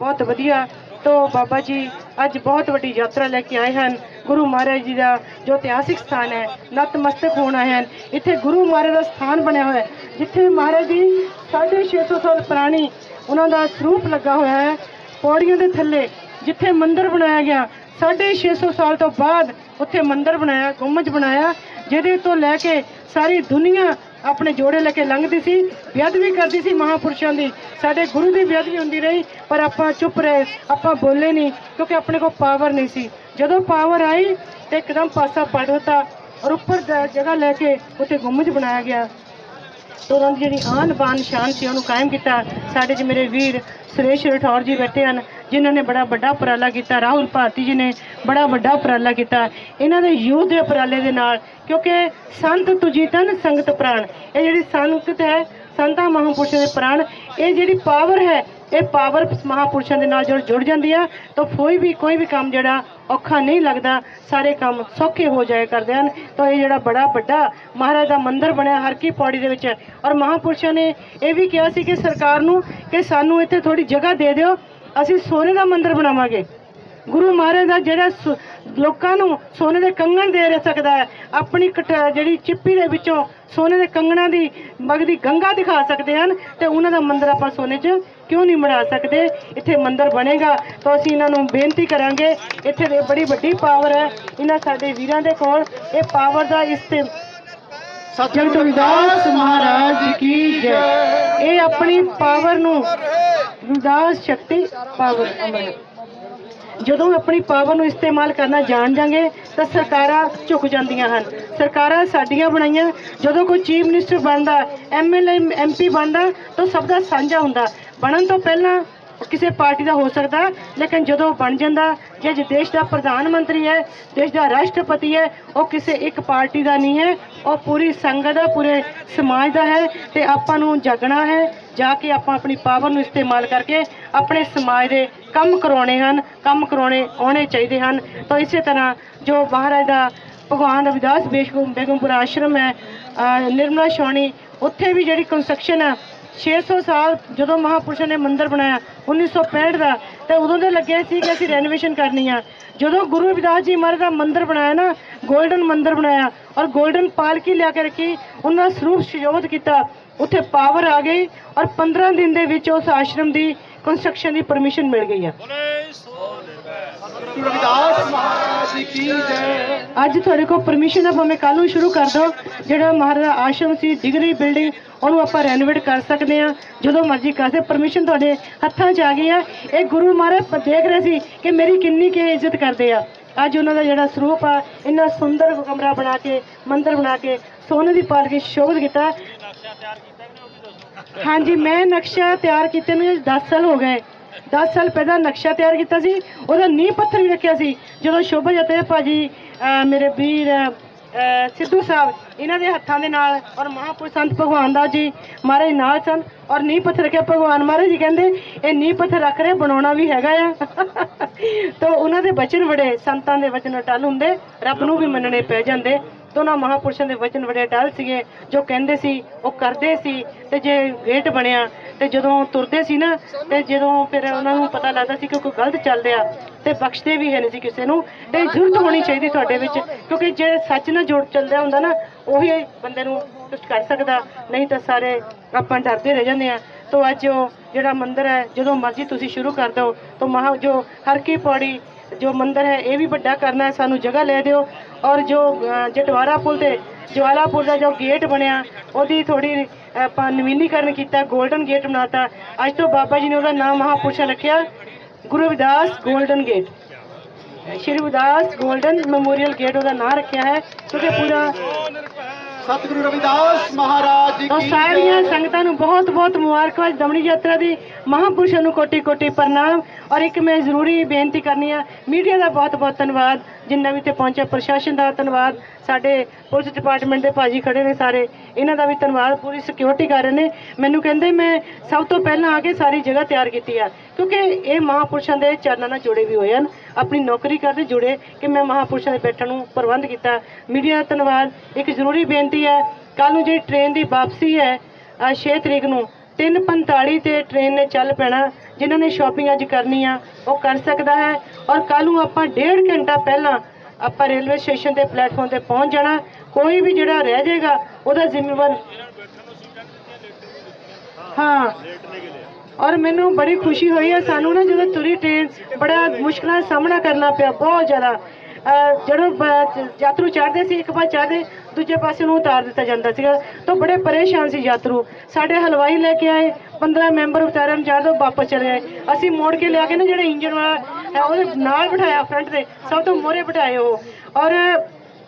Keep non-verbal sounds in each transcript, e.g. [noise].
ਬਹੁਤ ਵਧੀਆ। ਤੋਂ ਬਾਬਾ ਜੀ, ਅੱਜ ਬਹੁਤ ਵੱਡੀ ਯਾਤਰਾ ਲੈ ਕੇ ਆਏ ਹਨ। ਗੁਰੂ ਮਹਾਰਾਜ ਜੀ ਦਾ ਜੋ ਇਤਿਹਾਸਿਕ ਸਥਾਨ ਹੈ, ਨਤਮਸਤਕ ਹੋਣ ਆਏ ਹਨ। ਇੱਥੇ ਗੁਰੂ ਮਹਾਰਾਜ ਦਾ ਸਥਾਨ ਬਣਿਆ ਹੋਇਆ ਹੈ, ਜਿੱਥੇ ਮਹਾਰਾਜ ਦੀ 650 ਸਾਲ ਪੁਰਾਣੀ ਉਹਨਾਂ ਦਾ ਸਰੂਪ ਲੱਗਾ ਹੋਇਆ ਹੈ, ਪੌੜੀਆਂ ਦੇ ਥੱਲੇ, ਜਿੱਥੇ ਮੰਦਿਰ ਬਣਾਇਆ ਗਿਆ। 650 ਸਾਲ ਤੋਂ ਬਾਅਦ ਉੱਥੇ ਮੰਦਿਰ ਬਣਾਇਆ, ਗੁੰਮਜ ਬਣਾਇਆ, ਜਿਹਦੇ ਤੋਂ ਲੈ ਕੇ ਸਾਰੀ ਦੁਨੀਆ ਆਪਣੇ ਜੋੜੇ ਲੈ ਕੇ ਲੰਘਦੀ ਸੀ, ਬੇਅਦਬੀ ਕਰਦੀ ਸੀ ਮਹਾਪੁਰਸ਼ਾਂ ਦੀ। ਸਾਡੇ ਗੁਰੂ ਦੀ ਬੇਅਦਬੀ ਹੁੰਦੀ ਰਹੀ, ਪਰ ਆਪਾਂ ਚੁੱਪ ਰਹੇ, ਆਪਾਂ ਬੋਲੇ ਨਹੀਂ, ਕਿਉਂਕਿ ਆਪਣੇ ਕੋਲ ਪਾਵਰ ਨਹੀਂ ਸੀ। ਜਦੋਂ ਪਾਵਰ ਆਈ, ਤੇ ਇੱਕਦਮ ਪਾਸਾ ਪੜ ਦਿੱਤਾ ਔਰ ਉੱਪਰ ਜਗ੍ਹਾ ਲੈ ਕੇ ਉੱਥੇ ਗੁੰਮਜ ਬਣਾਇਆ ਗਿਆ। ਤੇ ਉਹਨਾਂ ਦੀ ਜਿਹੜੀ ਆਨ ਬਾਨ ਸ਼ਾਨ ਸੀ, ਉਹਨੂੰ ਕਾਇਮ ਕੀਤਾ। ਸਾਡੇ ਚ ਮੇਰੇ ਵੀਰ ਸੁਰੇਸ਼ ਰਠੌਰ ਜੀ ਬੈਠੇ ਹਨ, ਜਿਨ੍ਹਾਂ ਨੇ ਬੜਾ ਵੱਡਾ ਉਪਰਾਲਾ ਕੀਤਾ। ਰਾਹੁਲ ਭਾਰਤੀ ਜੀ ਨੇ ਬੜਾ ਵੱਡਾ ਉਪਰਾਲਾ ਕੀਤਾ। ਇਹਨਾਂ ਦੇ ਯੂਥ ਦੇ ਉਪਰਾਲੇ ਦੇ ਨਾਲ, ਕਿਉਂਕਿ ਸੰਤ ਤੁਜੀ ਤਨ ਸੰਗਤ ਪ੍ਰਾਣ। ਇਹ ਜਿਹੜੀ ਸੰਗਤ ਹੈ, ਸੰਤਾਂ ਮਹਾਂਪੁਰਸ਼ਾਂ ਦੇ ਪ੍ਰਾਣ, ਇਹ ਜਿਹੜੀ ਪਾਵਰ ਹੈ ਇਹ ਪਾਵਰ ਮਹਾਂਪੁਰਸ਼ਾਂ ਦੇ ਨਾਲ ਜਦ ਜੁੜ ਜਾਂਦੀ ਆ। ਤਾਂ ਕੋਈ ਵੀ ਕੋਈ ਵੀ ਕੰਮ ਜਿਹੜਾ ਔਖਾ ਨਹੀਂ ਲੱਗਦਾ। ਸਾਰੇ ਕੰਮ ਸੌਖੇ ਹੋ ਜਾਇਆ ਕਰਦੇ ਹਨ। ਤਾਂ ਇਹ ਜਿਹੜਾ ਬੜਾ ਵੱਡਾ ਮਹਾਰਾਜ ਦਾ ਮੰਦਿਰ ਬਣਿਆ ਹਰ ਕੀ ਪੌੜੀ ਦੇ ਵਿੱਚ। ਔਰ ਮਹਾਂਪੁਰਸ਼ਾਂ ਨੇ ਇਹ ਵੀ ਕਿਹਾ ਸੀ ਕਿ ਸਰਕਾਰ ਨੂੰ ਕਿ ਸਾਨੂੰ ਇੱਥੇ ਥੋੜੀ ਜਗ੍ਹਾ ਦੇ ਦਿਓ। ਅਸੀਂ ਸੋਨੇ ਦਾ ਮੰਦਿਰ ਬਣਾਵਾਂਗੇ। ਗੁਰੂ ਮਹਾਰਾਜ ਦਾ ਜਿਹੜਾ ਲੋਕਾਂ ਨੂੰ ਸੋਨੇ ਦੇ ਕੰਗਣ ਦੇ ਸਕਦਾ ਹੈ ਆਪਣੀ ਜਿਹੜੀ ਚਿੱਪੀ ਦੇ ਵਿੱਚੋਂ ਸੋਨੇ ਦੇ ਕੰਗਣਾਂ ਦੀ ਮਗਦੀ ਗੰਗਾ ਦਿਖਾ ਸਕਦੇ ਹਨ ਤੇ ਉਹਨਾਂ ਦਾ ਮੰਦਿਰ ਆਪਾਂ ਸੋਨੇ 'ਚ ਕਿਉਂ ਨਹੀਂ ਬਣਾ ਸਕਦੇ? ਇੱਥੇ ਮੰਦਿਰ ਬਣੇਗਾ ਤਾਂ ਅਸੀਂ ਇਹਨਾਂ ਨੂੰ ਬੇਨਤੀ ਕਰਾਂਗੇ। ਇੱਥੇ ਦੇ ਬੜੀ ਵੱਡੀ ਪਾਵਰ ਹੈ। ਇਹਨਾਂ ਸਾਡੇ ਵੀਰਾਂ ਦੇ ਕੋਲ ਇਹ ਪਾਵਰ ਦਾ ਇਸਤੇ ਜਗਤ ਵਿਦਾਸ ਮਹਾਰਾਜ ਕੀ ਜੈ। ਇਹ ਆਪਣੀ ਪਾਵਰ ਨੂੰ ਵਿਦਾਸ ਸ਼ਕਤੀ ਪਾਵਰ ਅਮਰ ਜਦੋਂ ਆਪਣੀ ਪਾਵਰ ਨੂੰ ਇਸਤੇਮਾਲ ਕਰਨਾ ਜਾਣ ਜਾਂਗੇ ਤਾਂ ਸਰਕਾਰਾਂ ਝੁਕ ਜਾਂਦੀਆਂ ਹਨ। ਸਰਕਾਰਾਂ ਸਾਡੀਆਂ ਬਣਾਈਆਂ। ਜਦੋਂ ਕੋਈ ਚੀਫ ਮਿਨਿਸਟਰ ਬਣਦਾ ਐਮਐਲਏ ਐਮਪੀ ਬਣਦਾ ਤਾਂ ਸਭ ਦਾ ਸਾਂਝਾ ਹੁੰਦਾ। ਬਣਨ ਤੋਂ ਪਹਿਲਾਂ ਕਿਸੇ ਪਾਰਟੀ ਦਾ ਹੋ ਸਕਦਾ ਲੇਕਿਨ ਜਦੋਂ ਬਣ ਜਾਂਦਾ, ਜੇ ਦੇਸ਼ ਦਾ ਪ੍ਰਧਾਨ ਮੰਤਰੀ ਹੈ, ਦੇਸ਼ ਦਾ ਰਾਸ਼ਟਰਪਤੀ ਹੈ, ਉਹ ਕਿਸੇ ਇੱਕ ਪਾਰਟੀ ਦਾ ਨਹੀਂ ਹੈ, ਉਹ ਪੂਰੀ ਸੰਗਤ ਦਾ ਪੂਰੇ ਸਮਾਜ ਦਾ ਹੈ ਤੇ ਆਪਾਂ ਨੂੰ ਜਾਗਣਾ ਹੈ, ਜਾ ਕੇ ਆਪਾਂ ਆਪਣੀ ਪਾਵਰ ਨੂੰ ਇਸਤੇਮਾਲ ਕਰਕੇ ਆਪਣੇ ਸਮਾਜ ਦੇ ਕੰਮ ਕਰਾਉਣੇ ਹਨ, ਕੰਮ ਕਰਾਉਣੇ ਆਉਣੇ ਚਾਹੀਦੇ ਹਨ। ਤਾਂ ਇਸੇ ਤਰ੍ਹਾਂ ਜੋ ਮਹਾਰਾਜ ਦਾ ਭਗਵਾਨ ਰਵਿਦਾਸ ਬੇਗਮ ਬੇਗਮਪੁਰਾ ਆਸ਼ਰਮ ਹੈ ਨਿਰਮਲਾ ਸ਼ੌਣੀ ਉੱਥੇ ਵੀ ਜਿਹੜੀ ਕੰਸਟਰਕਸ਼ਨ ਆ 600 ਸਾਲ ਜਦੋਂ ਮਹਾਪੁਰਸ਼ਾਂ ਨੇ ਮੰਦਿਰ ਬਣਾਇਆ 1965 ਦਾ ਤੇ ਉਦੋਂ ਦੇ ਲੱਗੇ ਸੀ ਕਿ ਅਸੀਂ ਰੈਨੋਵੇਸ਼ਨ ਕਰਨੀ ਆ। ਜਦੋਂ ਗੁਰੂ ਰਵਿਦਾਸ ਜੀ ਮਹਾਰਾਜ ਦਾ ਮੰਦਿਰ ਬਣਾਇਆ ਨਾ 골ਡਨ ਮੰਦਿਰ ਬਣਾਇਆ ਔਰ 골ਡਨ ਪਾਲਕੀ ਲਿਆ ਕੇ ਰੱਖੀ ਉਹਨਾਂ ਦਾ ਸਰੂਪ ਸੁਜੋਤ ਕੀਤਾ ਉੱਥੇ ਪਾਵਰ ਆ ਗਈ ਔਰ 15 ਦਿਨ ਦੇ ਵਿੱਚ ਉਸ ਆਸ਼ਰਮ ਦੀ ਕੰਸਟਰਕਸ਼ਨ ਦੀ ਪਰਮਿਸ਼ਨ ਮਿਲ ਗਈ ਆ। ਗੁਰੂ ਰਵਿਦਾਸ ਮਹਾਰਾਜ ਜੀ ਕੀ ਜੈ। ਅੱਜ ਤੁਹਾਡੇ ਕੋਲ ਪਰਮਿਸ਼ਨ ਆ ਭਾਵੇਂ ਕੱਲ ਨੂੰ ਸ਼ੁਰੂ ਕਰ ਦਿਓ। ਜਿਹੜਾ ਮਹਾਰਾਜ ਦਾ ਆਸ਼ਰਮ ਸੀ ਡਿਗਰੀ ਬਿਲਡਿੰਗ ਉਹਨੂੰ ਆਪਾਂ ਰੈਨੋਵੇਟ ਕਰ ਸਕਦੇ ਆ ਜਦੋਂ ਮਰਜ਼ੀ ਕਰ ਸਕਦੇ ਪਰਮਿਸ਼ਨ ਤੁਹਾਡੇ ਹੱਥਾਂ 'ਚ ਆ ਗਈ ਆ। ਇਹ ਗੁਰੂ ਮਹਾਰਾਜ ਦੇਖ ਰਹੇ ਸੀ ਕਿ ਮੇਰੀ ਕਿੰਨੀ ਕੀ ਇੱਜ਼ਤ ਕਰਦੇ ਆ। ਅੱਜ ਉਹਨਾਂ ਦਾ ਜਿਹੜਾ ਸਰੂਪ ਆ, ਇੰਨਾ ਸੁੰਦਰ ਕਮਰਾ ਬਣਾ ਕੇ, ਮੰਦਿਰ ਬਣਾ ਕੇ, ਸੋਨੇ ਦੀ ਪਾਲਕੀ ਸ਼ੋਭਿਤ ਕੀਤਾ। ਹਾਂਜੀ, ਮੈਂ ਨਕਸ਼ਾ ਤਿਆਰ ਕੀਤੇ ਨੂੰ 10 ਸਾਲ ਹੋ ਗਏ। 10 ਸਾਲ ਪਹਿਲਾਂ ਨਕਸ਼ਾ ਤਿਆਰ ਕੀਤਾ ਸੀ। ਉਹਦਾ ਨੀਂਹ ਪੱਥਰ ਵੀ ਰੱਖਿਆ ਸੀ। ਜਦੋਂ ਸ਼ੋਭਾ ਜਤੇ ਭਾਜੀ, ਅਹ ਮੇਰੇ ਵੀਰ ਸਿੱਧੂ ਸਾਹਿਬ ਇਹਨਾਂ ਦੇ ਹੱਥਾਂ ਦੇ ਨਾਲ ਔਰ ਮਹਾਪੁਰਸ਼ ਸੰਤ ਭਗਵਾਨ ਦਾ ਜੀ ਮਹਾਰਾਜ ਨਾਲ ਸਨ ਔਰ ਨੀਂਹ ਪੱਥਰ ਰੱਖਿਆ। ਭਗਵਾਨ ਮਹਾਰਾਜ ਜੀ ਕਹਿੰਦੇ, ਇਹ ਨੀਂਹ ਪੱਥਰ ਰੱਖ ਰਹੇ, ਬਣਾਉਣਾ ਵੀ ਹੈਗਾ ਆ। [laughs] ਤਾਂ ਉਹਨਾਂ ਦੇ ਬਚਨ ਬੜੇ, ਸੰਤਾਂ ਦੇ ਵਚਨ ਅਟਲ ਹੁੰਦੇ, ਰੱਬ ਨੂੰ ਵੀ ਮੰਨਣੇ ਪੈ ਜਾਂਦੇ। ਤਾਂ ਉਹਨਾਂ ਮਹਾਪੁਰਸ਼ਾਂ ਦੇ ਵਚਨ ਬੜੇ ਅਟਲ ਸੀਗੇ, ਜੋ ਕਹਿੰਦੇ ਸੀ, ਉਹ ਕਰਦੇ ਸੀ। ਤੇ ਜੇ ਗੇਟ ਬਣਿਆ, ਤੇ ਜਦੋਂ ਤੁਰਦੇ ਸੀ ਨਾ, ਤੇ ਜਦੋਂ ਫਿਰ ਉਹਨਾਂ ਨੂੰ ਪਤਾ ਲੱਗਦਾ ਸੀ ਕਿ ਕੋਈ ਗਲਤ ਚੱਲ ਰਿਹਾ, ਤੇ ਬਖਸ਼ਦੇ ਵੀ ਹੈ ਨਹੀਂ ਸੀ ਕਿਸੇ ਨੂੰ। ਤੇ ਜ਼ਰੂਰਤ ਹੋਣੀ ਚਾਹੀਦੀ ਤੁਹਾਡੇ ਵਿੱਚ, ਕਿਉਂਕਿ ਜੇ ਸੱਚ ਨਾਲ ਜੋੜ ਚੱਲਦਾ ਹੁੰਦਾ ਨਾ ਉਹੀ ਬੰਦੇ ਨੂੰ ਕੁਝ ਕਰ ਸਕਦਾ, ਨਹੀਂ ਤਾਂ ਸਾਰੇ ਆਪਾਂ ਡਰਦੇ ਰਹਿ ਜਾਂਦੇ ਆ। ਤੋਂ ਅੱਜ ਉਹ ਜਿਹੜਾ ਮੰਦਿਰ ਹੈ, ਜਦੋਂ ਮਰਜ਼ੀ ਤੁਸੀਂ ਸ਼ੁਰੂ ਕਰ ਦਿਓ, ਤੋਂ ਮਹਾ ਜੋ ਹਰ ਕੀ ਪੌੜੀ, ਜੋ ਮੰਦਿਰ ਹੈ, ਇਹ ਵੀ ਵੱਡਾ ਕਰਨਾ ਹੈ, ਸਾਨੂੰ ਜਗ੍ਹਾ ਲੈ ਦਿਓ। ਔਰ ਜੋ ਜਟਵਾਰਾ ਪੁਲ ਤੇ ਜਵਾਲਾਪੁਰ ਦਾ ਜੋ ਗੇਟ ਬਣਿਆ, ਉਹਦੀ ਥੋੜੀ ਆਪਾਂ ਨਵੀਨੀਕਰਨ ਕੀਤਾ 골ਡਨ ਗੇਟ ਬਣਾਤਾ। ਅੱਜ ਤੋਂ ਬਾਬਾ ਜੀ ਨੇ ਉਹਦਾ ਨਾਮ ਮਹਾਪੁਰਸ਼ਾ ਰੱਖਿਆ, Guru Vidas golden gate Shri Vidas golden memorial gate ਉਹਦਾ ਨਾਮ ਰੱਖਿਆ ਹੈ, ਕਿਉਂਕਿ ਪੂਰਾ ਸਤਿਗੁਰੂ ਰਵਿਦਾਸ ਮਹਾਰਾਜ ਜੀ ਕੀ ਸਾਰੀਆਂ ਸੰਗਤਾਂ ਨੂੰ ਬਹੁਤ ਬਹੁਤ ਮੁਬਾਰਕਬਾਦ। ਦਮੜੀ ਯਾਤਰਾ ਦੀ ਮਹਾਪੁਰਸ਼ਾਂ ਨੂੰ ਕੋਟੀ ਕੋਟੀ ਪ੍ਰਣਾਮ। ਔਰ ਇੱਕ ਮੈਂ ਜ਼ਰੂਰੀ ਬੇਨਤੀ ਕਰਨੀ ਆ ਮੀਡੀਆ ਦਾ ਬਹੁਤ ਬਹੁਤ ਧੰਨਵਾਦ ਜਿੰਨਾ ਵੀ ਤੇ ਪਹੁੰਚਿਆ ਪ੍ਰਸ਼ਾਸਨ ਦਾ ਧੰਨਵਾਦ ਸਾਡੇ ਪੁਲਿਸ ਡਿਪਾਰਟਮੈਂਟ ਦੇ ਭਾਜੀ ਖੜੇ ਨੇ ਸਾਰੇ ਇਹਨਾਂ ਦਾ ਵੀ ਧੰਨਵਾਦ ਪੂਰੀ ਸਿਕਿਉਰਿਟੀ ਕਰ ਰਹੇ ਨੇ। ਮੈਨੂੰ ਕਹਿੰਦੇ ਮੈਂ ਸਭ ਤੋਂ ਪਹਿਲਾਂ ਆ ਕੇ ਸਾਰੀ ਜਗ੍ਹਾ ਤਿਆਰ ਕੀਤੀ ਆ ਕਿਉਂਕਿ ਇਹ ਮਹਾਪੁਰਸ਼ਾਂ ਦੇ ਚਰਨਾਂ ਨਾਲ ਜੁੜੇ ਵੀ ਹੋਏ ਹਨ। ਆਪਣੀ ਨੌਕਰੀ ਕਰਦੇ ਜੁੜੇ ਕਿ ਮੈਂ ਮਹਾਪੁਰਸ਼ਾਂ ਦੇ ਬੈਠਣ ਨੂੰ ਪ੍ਰਬੰਧ ਕੀਤਾ। ਮੀਡੀਆ ਦਾ ਧੰਨਵਾਦ। ਇੱਕ ਜ਼ਰੂਰੀ ਬੇਨਤੀ ਹੈ ਕੱਲ ਨੂੰ ਜਿਹੜੀ ਟ੍ਰੇਨ ਦੀ ਵਾਪਸੀ ਹੈ 6 ਤਰੀਕ ਨੂੰ 3:45 ਤੇ ਟ੍ਰੇਨ ਨੇ ਚੱਲ ਪੈਣਾ, ਜਿਨ੍ਹਾਂ ਨੇ ਸ਼ਾਪਿੰਗ ਅੱਜ ਕਰਨੀ ਆ, ਉਹ ਕਰ ਸਕਦਾ ਹੈ ਔਰ ਕੱਲ ਨੂੰ ਆਪਾਂ ਡੇਢ ਘੰਟਾ ਪਹਿਲਾਂ ਆਪਾਂ ਰੇਲਵੇ ਸਟੇਸ਼ਨ ਤੇ ਪਲੇਟਫਾਰਮ ਤੇ ਪਹੁੰਚ ਜਾਣਾ। ਕੋਈ ਵੀ ਜਿਹੜਾ ਰਹਿ ਜਾਏਗਾ, ਉਹਦਾ ਜ਼ਿੰਮੇਵਾਰ ਹਾਂ। ਔਰ ਮੈਨੂੰ ਬੜੀ ਖੁਸ਼ੀ ਹੋਈ ਹੈ। ਸਾਨੂੰ ਨਾ ਜਦੋਂ ਤੁਰੀ ਟ੍ਰੇਨ ਬੜਾ ਮੁਸ਼ਕਲਾਂ ਦਾ ਸਾਹਮਣਾ ਕਰਨਾ ਪਿਆ, ਬਹੁਤ ਜ਼ਿਆਦਾ। ਜਦੋਂ ਬ- ਯਾਤਰੂ ਚੜ੍ਹਦੇ ਸੀ, ਇੱਕ ਪਾਸੇ ਚੜ੍ਹਦੇ, ਦੂਜੇ ਪਾਸੇ ਨੂੰ ਉਤਾਰ ਦਿੱਤਾ ਜਾਂਦਾ ਸੀਗਾ। ਤਾਂ ਬੜੇ ਪਰੇਸ਼ਾਨ ਸੀ ਯਾਤਰੂ। ਸਾਡੇ ਹਲਵਾਈ ਲੈ ਕੇ ਆਏ 15 ਮੈਂਬਰ ਉਤਾਰਨ ਜਾ ਤੋਂ ਵਾਪਸ ਚਲੇ ਗਏ। ਅਸੀਂ ਮੋੜ ਕੇ ਲਿਆ ਕੇ ਨਾ ਜਿਹੜਾ ਇੰਜਨ ਵਾਲਾ ਉਹਦੇ ਨਾਲ ਬਿਠਾਇਆ ਫਰੰਟ ਤੇ, ਸਭ ਤੋਂ ਮੋਰੇ ਬਿਠਾਏ ਉਹ। ਔਰ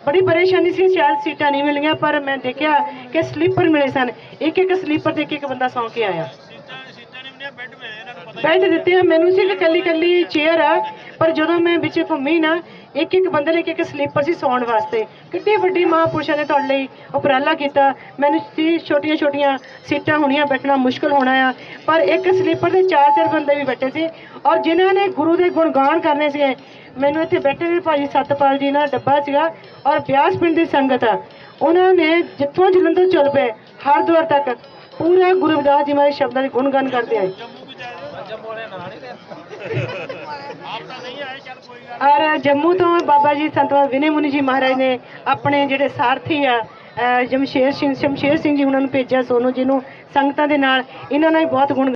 ਬੜੀ ਪਰੇਸ਼ਾਨੀ ਸੀ, ਸ਼ਾਇਦ ਸੀਟਾਂ ਨਹੀਂ ਮਿਲੀਆਂ, ਪਰ ਮੈਂ ਦੇਖਿਆ ਕਿ ਸਲੀਪਰ ਮਿਲੇ ਸਨ। ਇੱਕ ਇੱਕ ਸਲੀਪਰ ਤੇ ਇੱਕ ਇੱਕ ਬੰਦਾ ਸੌਂ ਕੇ ਆਇਆ। ਬੈੱਡ ਦਿੱਤੇ ਆ। ਮੈਨੂੰ ਸੀ ਕਿ ਕੱਲੀ ਕੱਲੀ ਚੇਅਰ ਆ। ਪਰ ਜਦੋਂ ਮੈਂ ਵਿੱਚ ਘੁੰਮੀ ਨਾ ਇੱਕ ਇੱਕ ਬੰਦੇ ਲਈ ਇੱਕ ਇੱਕ ਸਲੀਪਰ ਸੀ ਸੌਣ ਵਾਸਤੇ। ਕਿੰਨੀ ਵੱਡੀ ਮਹਾਂਪੁਰਸ਼ਾਂ ਨੇ ਤੁਹਾਡੇ ਲਈ ਉਪਰਾਲਾ ਕੀਤਾ। ਮੈਨੂੰ ਸੀ ਛੋਟੀਆਂ ਛੋਟੀਆਂ ਸੀਟਾਂ ਹੋਣੀਆਂ ਬੈਠਣਾ ਮੁਸ਼ਕਲ ਹੋਣਾ ਆ। ਪਰ ਇੱਕ ਸਲੀਪਰ ਦੇ ਚਾਰ ਚਾਰ ਬੰਦੇ ਵੀ ਬੈਠੇ ਸੀ। ਔਰ ਜਿਨ੍ਹਾਂ ਨੇ ਗੁਰੂ ਦੇ ਗੁਣਗਾਨ ਕਰਨੇ ਸੀਗੇ, ਮੈਨੂੰ ਇੱਥੇ ਬੈਠੇ ਨੇ ਭਾਜੀ ਸਤਪਾਲ ਜੀ ਨਾਲ ਡੱਬਾ ਸੀਗਾ ਔਰ ਬਿਆਸ ਪਿੰਡ ਦੀ ਸੰਗਤ ਆ। ਉਹਨਾਂ ਨੇ ਜਿੱਥੋਂ ਜਲੰਧਰ ਚੱਲ ਪਏ, ਹਰਿਦੁਆਰ ਤੱਕ, ਪੂਰਾ ਗੁਰੂ ਰਵਿਦਾਸ ਜੀ ਮਾਰੇ ਸ਼ਬਦਾਂ ਦੇ ਗੁਣਗਾਨ ਕਰਦੇ ਆਏ। ਔਰ ਜੰਮੂ ਤੋਂ ਬਾਬਾ ਜੀ ਸੰਤ ਬਾਬਾ ਵਿਨੇ ਮੁਨੀ ਜੀ ਮਹਾਰਾਜ ਨੇ ਆਪਣੇ ਜਿਹੜੇ ਸਾਰਥੀ ਆ ਜਮਸ਼ੇਰ ਸਿੰਘ, ਸ਼ਮਸ਼ੇਰ ਸਿੰਘ ਜੀ ਉਹਨਾਂ ਨੂੰ ਭੇਜਿਆ ਸੋਨੂ ਜੀ ਨੂੰ ਸੰਗਤਾਂ ਦੇ ਨਾਲ। ਇਹਨਾਂ ਨਾਲ ਵੀ ਬਹੁਤ ਗੁਣ